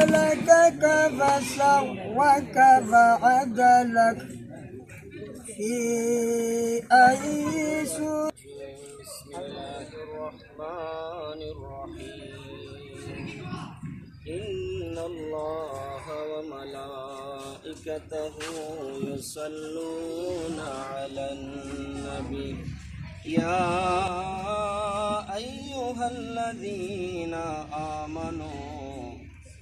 خلقك فسواك فعدلك. في أي سورة؟ بسم الله الرحمن الرحيم. إن الله وملائكته يصلون على النبي. يا أيها الذين آمنوا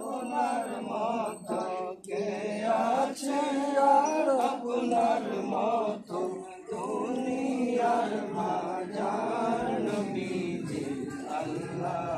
আপনার মতো কে আছে আর আপনার মতো? দুনিয়ার বাজার নবীজি আল্লাহ।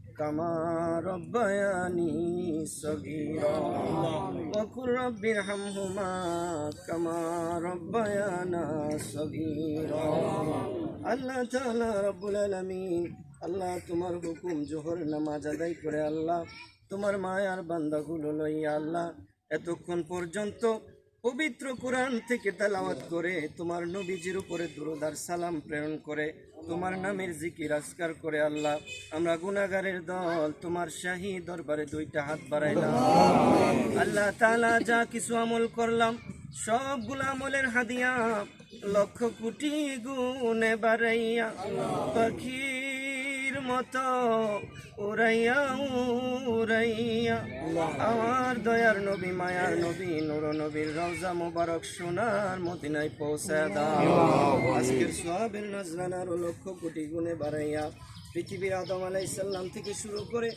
كما ربياني صغيرا وقل رب ارحمهما كما ربيانا صغيرا আল্লাহ তাআলা রব্বুল আলামিন আল্লাহ তোমার হুকুম জোহর নামাজ আদায় করে আল্লাহ তোমার মায়ার বান্দাগুলো লইয়া আল্লাহ এতক্ষণ পর্যন্ত পবিত্র কোরআন থেকে তালাওয়াত করে তোমার নবীজির উপরে দুরুদার সালাম প্রেরণ করে, তোমার নামের জিকির আজকার করে আল্লাহ। আমরা গুনাগারের দল, তোমার শাহী দরবারে দুইটা হাত বাড়াইলাম। আল্লাহ তালা যা কিছু আমল করলাম, সবগুলো আমলের হাদিয়া লক্ষ কোটি গুণে বাড়াইয়া পাখির মতো উড়াইয়া উড়াইয়া। আমার দয়ার নবী মায়ার নবী নুর নবীর রওজা মুবারক সোনার মদিনায় পৌঁছে দাও। আজকের সোহাবের নাজরানার লক্ষ কোটি গুণে বাড়াইয়া পৃথিবীর আদম আলাইসাল্লাম থেকে শুরু করে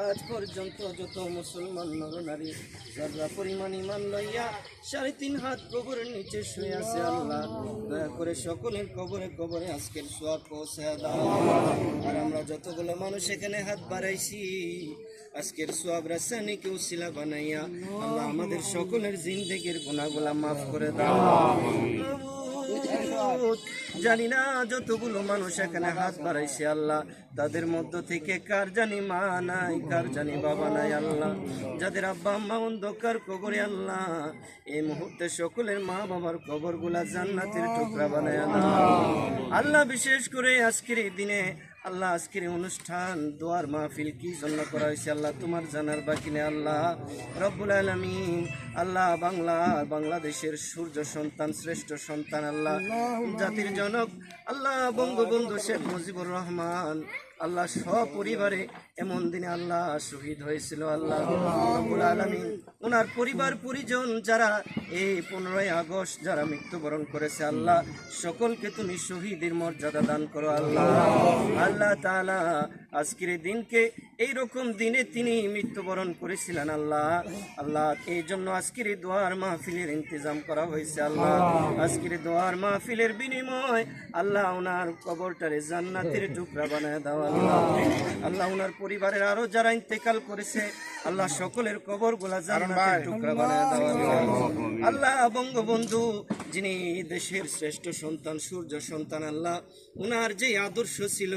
আজ পর্যন্ত যত মুসলমান নরনারী যারা পরিমাণ ইমান লইয়া সাড়ে তিন হাত কবরের নিচে শুয়ে আছে, আল্লাহ দয়া করে সকলের কবরে কবরে আজকের সোয়াব পৌঁছে আর আমরা যতগুলো মানুষ এখানে হাত বাড়াইছি, আজকের সোয়াব রাসায়নিক উসিলা বানাইয়া আল্লাহ আমাদের সকলের জিন্দেগির গুণাগুলা মাফ করে দাও। জানি না যতগুলো মানুষ এখানে হাত বাড়াইছে আল্লাহ। তাদের মধ্য থেকে কার জানি মা নাই, কার জানি বাবা নাই আল্লাহ। যাদের আব্বা আম্মা অন্ধকার কবরে আল্লাহ। এই মুহূর্তে সকলের মা বাবার কবরগুলা জান্নাতের টুকরা বানায় আল্লাহ। আল্লাহ বিশেষ করে আজকের এই দিনে আল্লাহ আজকের অনুষ্ঠান দোয়ার মাহফিল কি জন্য করা হয়েছে আল্লাহ? তোমার জানার বাকি নেই আল্লাহ। রব্বুল আলমিন আল্লাহ বাংলা বাংলাদেশের সূর্য সন্তান শ্রেষ্ঠ সন্তান আল্লাহ। জাতির জনক আল্লাহ বঙ্গবন্ধু শেখ মুজিবুর রহমান আল্লাহ সপরিবারে এমন দিনে আল্লাহ শহীদ হয়েছিল, আল্লাহ আলমিন। ওনার পরিবার, পরিজন যারা এই পনেরোই আগস্ট যারা মৃত্যুবরণ করেছে, আল্লাহ সকলকে তুমি শহীদের মর্যাদা দান করো, আল্লাহ। আল্লাহ তাআলা আজকের দিনকে এই রকম দিনে তিনি মৃত্যুবরণ করেছিলেন, আল্লাহ। আল্লাহ, এই জন্য আজকের দোয়ার মাহফিলের ইন্তজাম করা হয়েছে, আল্লাহ। আজকের দোয়ার মাহফিলের বিনিময় আল্লাহ ওনার কবরটারে জান্নাতের টুকরা বানায় দাও, আল্লাহ। আল্লাহ ওনার পরিবারের আরও যারা ইন্তেকাল করেছে আল্লাহ সকলের কবরগুলা জান্নাতের টুকরা বানায় দাও আল্লাহ আল্লাহ বঙ্গবন্ধু যিনি দেশের শ্রেষ্ঠ সন্তান সূর্য সন্তান আল্লাহ উনার যে আদর্শ ছিল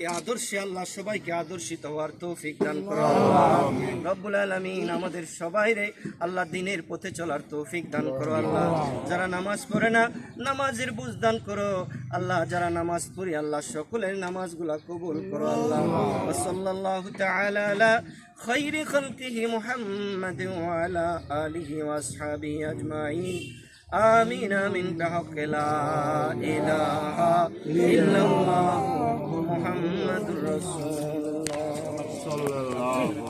এই আদর্শে আল্লাহ সবাইকে আদর্শিত হওয়ার তৌফিক দান করো আল্লাহ রব্বুল আলমিন আমাদের সবাইরে আল্লাহ দিনের পথে চলার তৌফিক দান করো আল্লাহ যারা নামাজ পড়ে না নামাজের বুঝ দান করো আল্লাহ যারা নামাজ পড়ি আল্লাহ সকলের নামাজগুলা কবুল করো আল্লাহ সাল্লাল্লাহু তাআলা আলা خير خلقه محمد وعلى آله وأصحابه أجمعين آمين آمين بحق لا إله إلا الله محمد رسول الله